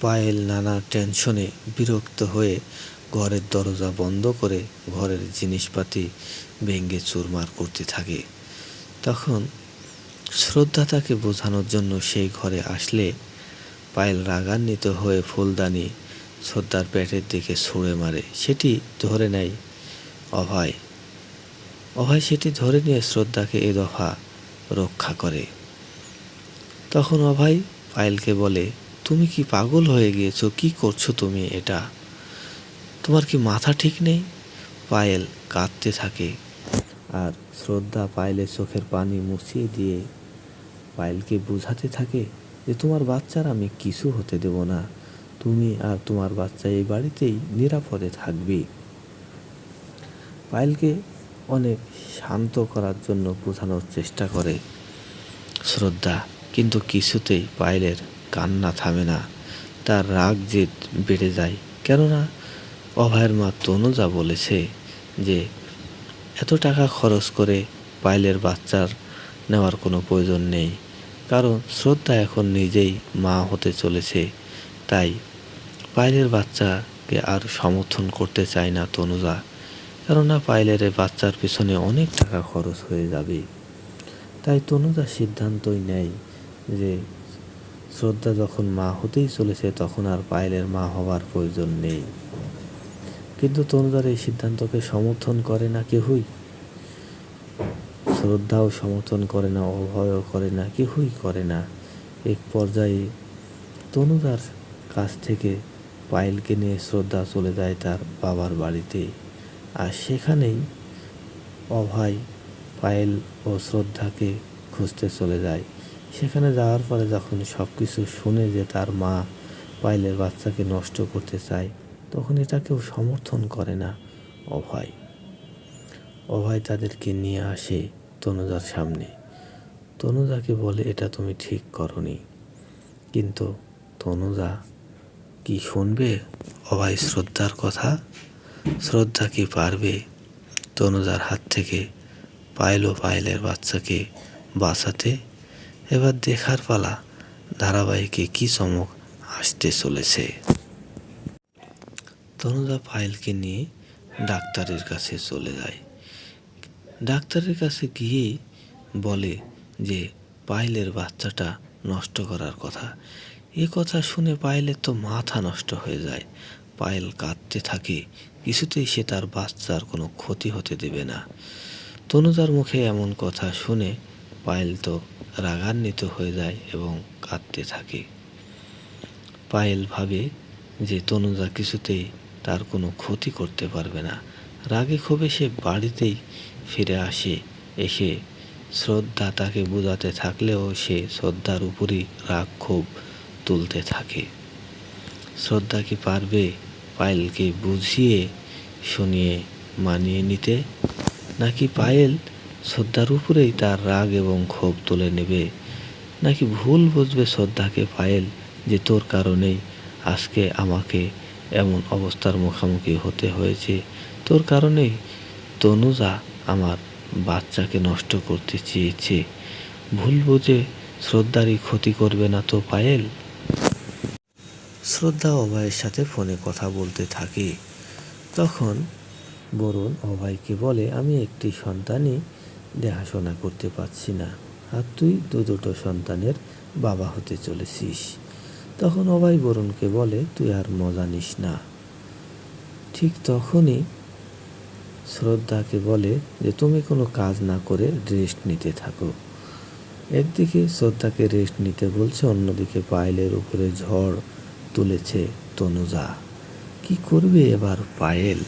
পায়েল নানা টেনশনে বিরক্ত হয়ে ঘরের দরজা বন্ধ করে ঘরের জিনিসপাতি ভেঙে চুরমার করতে থাকে। তখন শ্রদ্ধা তাকে বোঝানোর জন্য সেই ঘরে আসলে পায়েল রাগান্বিত হয়ে ফুলদানি শ্রদ্ধার পেটের দিকে ছুঁড়ে মারে। সেটি ধরে নেয় অভয়। অভয় সেটি ধরে নিয়ে শ্রদ্ধাকে এ দফা রক্ষা করে। তখন অভয় পায়েলকে বলে তুমি কি পাগল হয়ে গিয়েছো? কি করছ তুমি এটা? তোমার কি মাথা ঠিক নেই? পায়েল কাঁদতে থাকে আর শ্রদ্ধা পায়েলের চোখের পানি মুছিয়ে দিয়ে পায়েলকে বোঝাতে থাকে যে তোমার বাচ্চার আমি কিছু হতে দেব না। তুমি আর তোমার বাচ্চা এই বাড়িতেই নিরাপদে থাকবে। পায়েলকে অনেক শান্ত করার জন্য বোঝানোর চেষ্টা করে শ্রদ্ধা, কিন্তু কিছুতেই পায়েলের কান্না থামে না, তার রাগ জেদ বেড়ে যায়। কেননা অভয়ের মা তনুজা বলেছে যে, এত টাকা খরচ করে পায়েলের বাচ্চার নেওয়ার কোনো প্রয়োজন নেই। কারণ শ্রদ্ধা এখন নিজেই মা হতে চলেছে। তাই পায়েলের বাচ্চাকে আর সমর্থন করতে চায় না তনুজা কেননা পায়েলের এই বাচ্চার পিছনে অনেক টাকা খরচ হয়ে যাবে। তাই তনুজা সিদ্ধান্তই নেয় যে শ্রদ্ধা যখন মা হতেই চলেছে, তখন আর পায়েলের মা হওয়ার প্রয়োজন নেই। কিন্তু তনুজার এই সিদ্ধান্তকে সমর্থন করে না কেহই? শ্রদ্ধাও সমর্থন করে না, অভয়ও করে না, কেহই করে না। এক পর্যায়ে তনুজার কাছ থেকে পায়েলকে নিয়ে শ্রদ্ধা চলে যায় তার বাবার বাড়িতে। আর সেখানেই অভয়, পায়েল ও শ্রদ্ধাকে খুঁজতে চলে যায়। সেখানে যাওয়ার পরে যখন সব কিছু শুনে যে তার মা পায়েলের বাচ্চাকে নষ্ট করতে চায়, তখন এটা কেউ সমর্থন করে না। অভয়। অভয় তাদেরকে নিয়ে আসে তনুজার সামনে। তনুজাকে বলে, এটা তুমি ঠিক করনি। কিন্তু তনুজা কি শুনবে? অভয় শ্রদ্ধার কথা? শ্রদ্ধা কি পারবে? তনুজার হাত থেকে পায়েল ও পায়েলের বাচ্চাকে বাঁচাতে। এবার দেখার পালা। ধারাবাহিকে কি চমক আসতে চলেছে? তনুজা পায়েলকে নিয়ে ডাক্তারের কাছে চলে যায়। ডাক্তারের কাছে গিয়ে বলে যে পায়েলের বাচ্চাটা নষ্ট করার কথা। এ কথা শুনে পায়েলের তো মাথা নষ্ট হয়ে যায়। পায়েল কাঁদতে থাকে। কিছুতেই সে তার বাচ্চার কোনো ক্ষতি হতে দেবে না। তনুজার মুখে এমন কথা শুনে পায়েল তো রাগান্বিত হয়ে যায় এবং কাঁদতে থাকে। পায়েল ভাবে যে তনুজা কিছুতেই তার কোনো ক্ষতি করতে পারবে না। রাগে ক্ষোভে সে বাড়িতেই ফিরে আসে, এসে শ্রদ্ধা তাকে বোঝাতে থাকলেও সে শ্রদ্ধার উপরই রাগ ক্ষোভ তুলতে থাকে। শ্রদ্ধা কি পারবে পায়েলকে বুঝিয়ে, শুনিয়ে, মানিয়ে নিতে? নাকি পায়েল শ্রদ্ধার উপরেই তার রাগ এবং ক্ষোভ তুলে নেবে। নাকি ভুল বুঝবে শ্রদ্ধাকে পায়েল যে তোর কারণেই আজকে আমাকে এমন অবস্থার মুখোমুখি হতে হয়েছে? তোর কারণেই তনুজা আমার বাচ্চাকে নষ্ট করতে চেয়েছে। ভুল বুঝে শ্রদ্ধারই ক্ষতি করবে না তো পায়েল? শ্রদ্ধা অভয়ের সাথে ফোনে কথা বলতে থাকে। তখন বরুণ অভয়কে বলে, আমি একটি সন্তানই দেখাশোনা করতে পারছি না। আর তুই দু দুটো সন্তানের বাবা হতে চলেছিস। তখন অভয় বরুণকে বলে, তুই আর মজা নিস না। ঠিক তখনই শ্রদ্ধাকে বলে যে, তুমি কোনো কাজ না করে রেস্ট নিতে থাকো। একদিকে শ্রদ্ধাকে রেস্ট নিতে বলছে, অন্যদিকে পায়েলের উপরে ঝড় তুলেছে তনুজা। কি করবে এবার পায়েল?